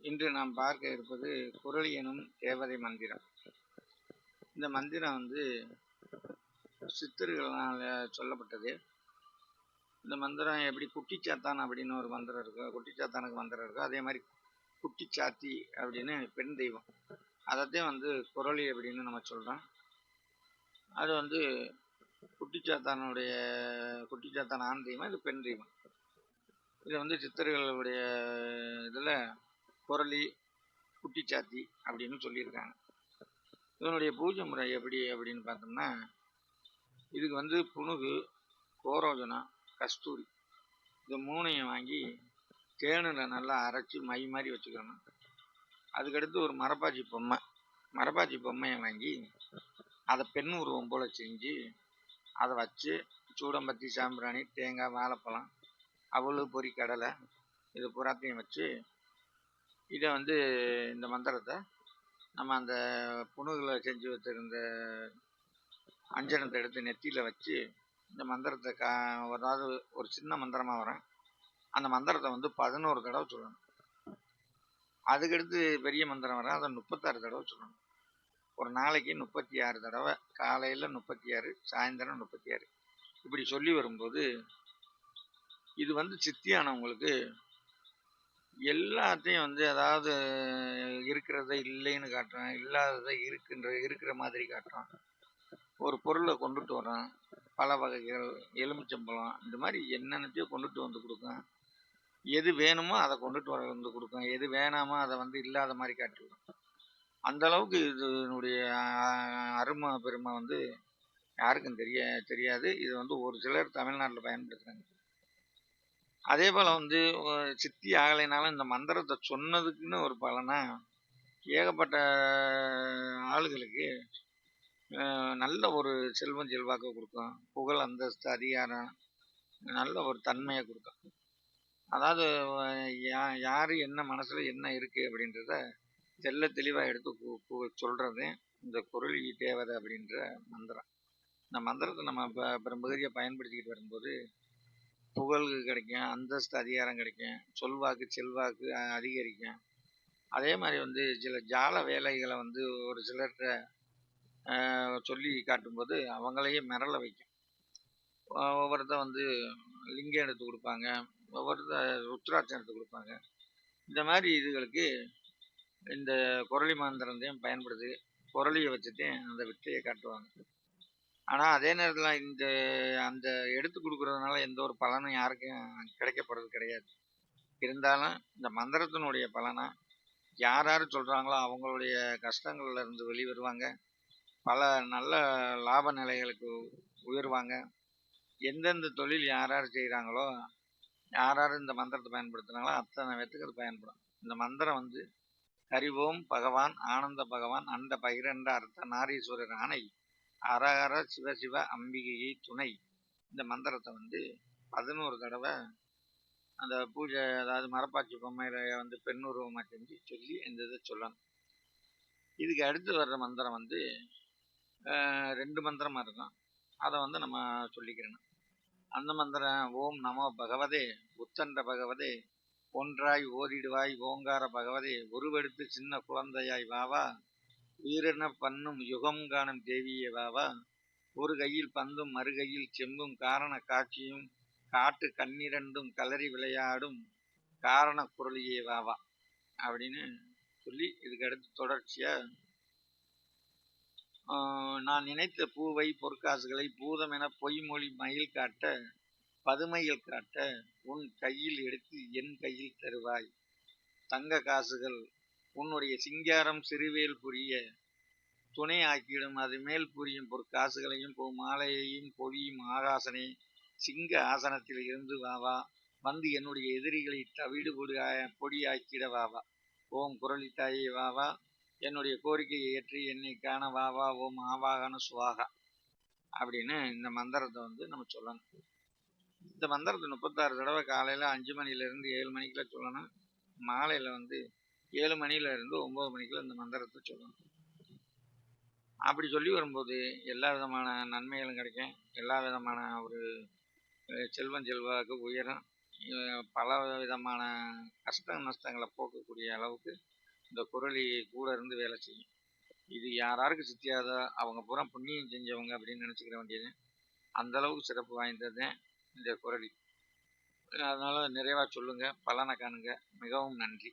இன்று நாம் பார்க்க இருப்பது குரளி எனும் தேவதை மந்திரம். இந்த மந்திரம் வந்து சித்தர்களால் சொல்லப்பட்டது. இந்த மந்திரம் எப்படி குட்டிச்சாத்தான் அப்படின்னு ஒரு மந்திரம் இருக்கு குட்டிச்சாத்தானுக்கு மந்திரம் இருக்கும் அதே மாதிரி குட்டிச்சாத்தி அப்படின்னு பெண் தெய்வம். அதைத்தான் வந்து குரளி அப்படின்னு நம்ம சொல்கிறோம் அது வந்து குட்டிச்சாத்தானுடைய குட்டிச்சாத்தான் ஆண் தெய்வம் இது பெண் தெய்வம். இது வந்து சித்தர்களுடைய இதில் குரலி குட்டிச்சாத்தி அப்படின்னு சொல்லியிருக்காங்க. இதனுடைய பூஜை முறை எப்படி அப்படின்னு பார்த்தோம்னா இதுக்கு வந்து புணுகு கோரோஜனம் கஸ்தூரி இது மூணையும் வாங்கி தேனில் நல்லா அரைச்சி மை மாதிரி வச்சுக்கணும். அதுக்கடுத்து ஒரு மரப்பாச்சி பொம்மை. மரப்பாச்சி பொம்மையை வாங்கி அதை பெண் உருவம் போல் செஞ்சு அதை வச்சு சூடம்பத்தி சாம்பிராணி தேங்காய் வாழைப்பழம் அவ்வளவு பொறி கடலை இது பூராத்தையும் வச்சு இதை வந்து இந்த மந்திரத்தை நம்ம அந்த புணுகில் செஞ்சு வச்சுருந்த அஞ்சனத்தை எடுத்து நெத்தியில் வச்சு இந்த மந்திரத்தை கா அதாவது ஒரு சின்ன மந்திரமாக வரேன் அந்த மந்திரத்தை வந்து பதினோரு தடவை சொல்லணும். அதுக்கடுத்து பெரிய மந்திரம் வரேன் அதை முப்பத்தாறு தடவை சொல்லணும். ஒரு நாளைக்கு முப்பத்தி ஆறு தடவை காலையில் முப்பத்தி ஆறு சாயந்தரம் முப்பத்தி ஆறு. இப்படி சொல்லி வரும்போது இது வந்து சித்தியானவங்களுக்கு எல்லாத்தையும் வந்து அதாவது இருக்கிறத இல்லைன்னு காட்டுறான் இல்லாததை இருக்குன்ற இருக்கிற மாதிரி காட்டுறான். ஒரு பொருளை கொண்டுட்டு வரான் பல வகைகள் எலுமிச்சம்பழம் இந்த மாதிரி என்னென்னத்தையும் கொண்டுட்டு வந்து கொடுக்கும் எது வேணுமோ அதை கொண்டுட்டு வர வந்து கொடுக்கும் எது வேணாமோ அதை வந்து இல்லாத மாதிரி காட்டிவிடும் அந்த அளவுக்கு இதனுடைய அருமை பெருமை வந்து யாருக்கும் தெரிய தெரியாது. இது வந்து ஒரு சிலர் தமிழ்நாட்டில் பயன்படுத்துகிறாங்க அதே போல் வந்து சித்தி ஆகலைனாலும் இந்த மந்திரத்தை சொன்னதுக்குன்னு ஒரு பலனா ஏகப்பட்ட ஆளுகளுக்கு நல்ல ஒரு செல்வம் செல்வாக்கு கொடுக்கும். புகழ் அந்தஸ்து அதிகாரம் நல்ல ஒரு தன்மையை கொடுக்கும். அதாவது யா யார் என்ன மனசில் என்ன இருக்குது அப்படின்றத தெல்ல தெளிவாக எடுத்து சொல்கிறது இந்த குரலி தேவதை அப்படின்ற மந்திரம். இந்த மந்திரத்தை நம்ம இப்போ பெரும்பகுதியை பயன்படுத்திக்கிட்டு வரும்போது புகழ் கிடைக்கும் அந்தஸ்து அதிகாரம் கிடைக்கும் சொல்வாக்கு செல்வாக்கு அதிகரிக்கும். அதே மாதிரி வந்து சில ஜால வேலைகளை வந்து ஒரு சிலர்கிட்ட சொல்லி காட்டும்போது அவங்களையே மிரள வைக்கும். ஒவ்வொருத்த வந்து லிங்கம் எடுத்து கொடுப்பாங்க ஒவ்வொருத்த ருத்ராட்சம் எடுத்து கொடுப்பாங்க. இந்த மாதிரி இதுகளுக்கு இந்த குரளி மந்திரத்தையும் பயன்படுத்தி குரளியை வச்சுட்டு அந்த வித்தையை காட்டுவாங்க. ஆனால் அதே நேரத்தில் இந்த அந்த எடுத்து கொடுக்குறதுனால எந்த ஒரு பலனும் யாருக்கும் கிடைக்கப்படுறது கிடையாது. இருந்தாலும் இந்த மந்திரத்தினுடைய பலனை யார் யார் சொல்கிறாங்களோ அவங்களுடைய கஷ்டங்கள்ல இருந்து வெளிவருவாங்க. பல நல்ல லாப நிலைகளுக்கு உயர்வாங்க. எந்தெந்த தொழில் யார் யார் செய்கிறாங்களோ யார் யார் இந்த மந்திரத்தை பயன்படுத்துகிறாங்களோ அத்தனை பேத்துக்கு அது பயன்படும். இந்த மந்திரம் வந்து ஹரிவோம் பகவான் ஆனந்த பகவான் அந்த பகிரண்ட அர்த்த நாரீஸ்வரர் ஆணை அரஹர சிவசிவ அம்பிகையை துணை. இந்த மந்திரத்தை வந்து பதினோரு தடவை அந்த பூஜை அதாவது மரப்பாச்சி பொம்மையில் வந்து பெண் உருவமாக செஞ்சு சொல்லி இந்த இதை சொல்லணும். இதுக்கு அடுத்து வர்ற மந்திரம் வந்து ரெண்டு மந்திரமாக இருக்கும். அதை வந்து நம்ம சொல்லிக்கிறணும். அந்த மந்திரம் ஓம் நமோ பகவதே உத்தண்ட பகவதே ஒன்றாய் ஓதிடுவாய் ஓங்கார பகவதே உருவெடுத்து சின்ன குழந்தையாய் வாவா உயிரின பண்ணும் யுகம் காணும் தேவியவாவா ஒரு கையில் பந்தும் மறுகையில் செம்பும் காரண காட்சியும் காட்டு கண்ணிரண்டும் கலரி விளையாடும் காரண குரலியேவாவா அப்படின்னு சொல்லி இதுக்கு அடுத்து தொடர்ச்சியா நான் நினைத்த பூவை பொற்காசுகளை பூதம் என பொய்மொழி மயில் காட்ட பதுமையில் காட்ட உன் கையில் எடுத்து என் கையில் தருவாய். தங்க காசுகள் உன்னுடைய சிங்காரம் சிறுவேல் புரிய துணை ஆக்கிடும். அது மேல் புரியும் பொற்காசுகளையும் பொ மாலையையும் பொழியும் ஆகாசனே சிங்க ஆசனத்தில் இருந்து வாவா வந்து என்னுடைய எதிரிகளை தவிடு பொடி பொடியாக்கிட வாவா ஓம் குரலி வாவா என்னுடைய கோரிக்கையை ஏற்றி என்னை காண வாவா ஓம் ஆவாகன சுவாகா. அப்படின்னு இந்த மந்திரத்தை வந்து நம்ம சொல்லணும். இந்த மந்திரத்தை முப்பத்தாறு தடவை காலையில் அஞ்சு மணிலேருந்து ஏழு மணிக்குள்ள சொல்லணும். மாலையில் வந்து ஏழு மணியில இருந்து ஒம்பது மணிக்குள்ள இந்த மந்திரத்தை சொல்லணும். அப்படி சொல்லி வரும்போது எல்லா விதமான நன்மைகளும் கிடைக்கும். எல்லா விதமான ஒரு செல்வம் செல்வாக்கு உயரும் பல விதமான கஷ்ட நஷ்டங்களை போக்கக்கூடிய அளவுக்கு இந்த குரலி கூட இருந்து வேலை செய்யும். இது யாராருக்கு சித்தியாதோ அவங்க பூரா புண்ணியம் செஞ்சவங்க அப்படின்னு நினச்சிக்கிற வேண்டியது. அந்த அளவுக்கு சிறப்பு வாய்ந்தது இந்த குரலி. அதனால் நிறைவாக சொல்லுங்கள் பலனை காணுங்க. மிகவும் நன்றி.